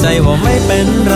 ใจว่าไม่เป็นไร